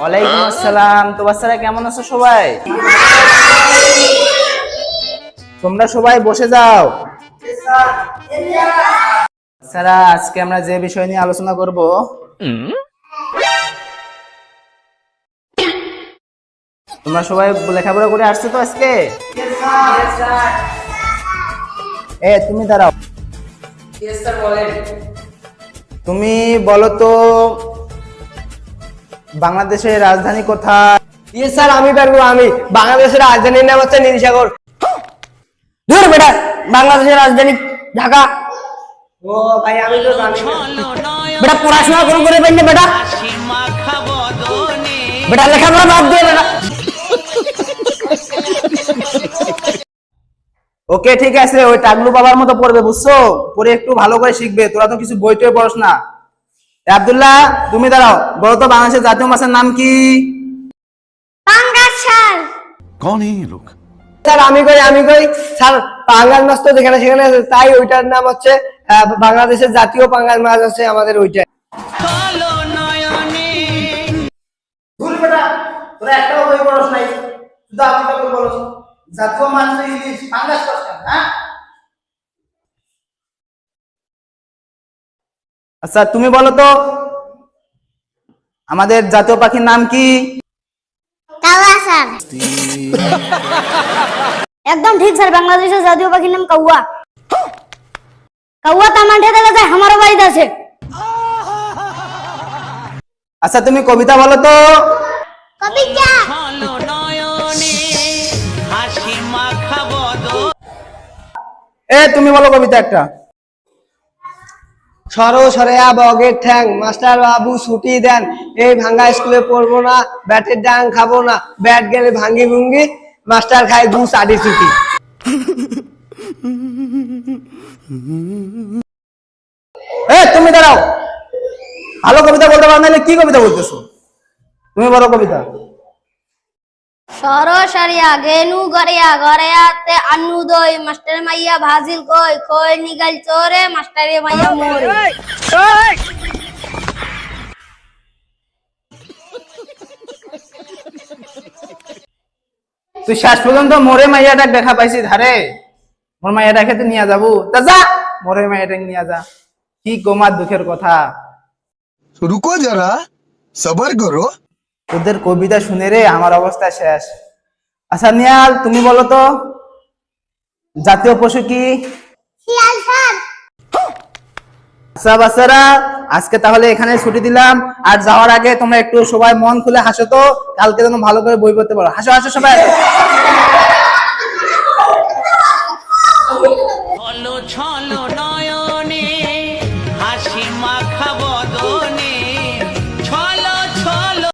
ওয়ালাইকুম আসসালাম। তো বাচ্চারা কেমন আছো সবাই? তোমরা সবাই বসে যাও। স্যারা আজকে আমরা যে বিষয় নিয়ে আলোচনা করব তোমরা সবাই লেখাপড়া করে আসছো তো আজকে? এ তুমি দাঁড়াও। তুমি বলো তো বাংলাদেশের রাজধানী কোথায়? ইয়ে স্যার আমি পারব আমি। বাংলাদেশের রাজধানীর নাম হচ্ছে নীলসাগর। দূর বেটা বাংলাদেশের রাজধানী ঢাকা। ও ভাই আমি তো জানি বেটা পড়াশোনা করে করে পাইনি বেটা। বেটা লেখাপড়া বাদ দিয়ে বেটা। ওকে ঠিক আছে ওই টাগলু বাবার মতো পড়বে বুঝছ? পড়ে একটু ভালো করে শিখবে। তোরা তো কিছু বই টই পড়স না। আবদুল্লাহ তুমি দাঁড়াও। বলো তো বাংলাদেশের জাতীয় মাছের নাম কি? কোন লোক? স্যার আমি কই আমি কই স্যার পাঙ্গাল মাছ তো যেখানে সেখানে তাই ওইটার নাম হচ্ছে বাংলাদেশের জাতীয় পাঙ্গাল মাছ আছে আমাদের ওইটা ভুল বেটা তোরা একটাও বই পড়ছ নাই শুধু আপনি বলছ জাতীয় মাছ ইলিশ হ্যাঁ? আচ্ছা তুমি বলো তো আমাদের জাতীয় পাখির নাম কি? কাওয়া স্যার। একদম ঠিক স্যার বাংলাদেশের জাতীয় পাখির নাম কাউয়া। কাউয়া তো মাঠে দেখা যায় আমারও বাড়িতে আছে। আচ্ছা তুমি কবিতা বলো তো। কবিতা। এ তুমি বলো কবিতা একটা। সরো সরেয়া বগের ঠ্যাং। মাস্টার বাবু ছুটি দেন। এই ভাঙ্গা স্কুলে পড়ব না, ব্যাটের ডাং খাব না। ব্যাট গেলে ভাঙ্গি ভুঙ্গি, মাস্টার খায় দু চাটি ছুটি। তুমি দাঁড়াও। ভালো কবিতা বলতে পারো না কি কবিতা বলতেছো? তুমি বলো কবিতা। সরসরিয়া গেনু গরিয়া গরেয়াতে আনু দই মাস্টার মাইয়া ভাজিল কই কই নিগাল চোরে মাস্টারে মাইয়া মোরে। তুই শেষ পর্যন্ত মোরে মাইয়াটা দেখা পাইছি ধারে মোর মাইয়াটাকে তো নিয়ে যাব। তা যা মোরে মাইয়াটাকে নিয়ে যা। কি গোমার দুঃখের কথা। রুকো যারা সবার করো তোদের কবিতা শুনে রে আমার অবস্থা শেষ। আচ্ছা নিয়াল তুমি বলো তো জাতীয় পশু কি? আচ্ছা, আজকে তাহলে এখানে ছুটি দিলাম। আর যাওয়ার আগে তোমরা একটু সবাই মন খুলে হাসো তো কালকে যেন ভালো করে বই পড়তে পারো। হাসো হাসো সবাই।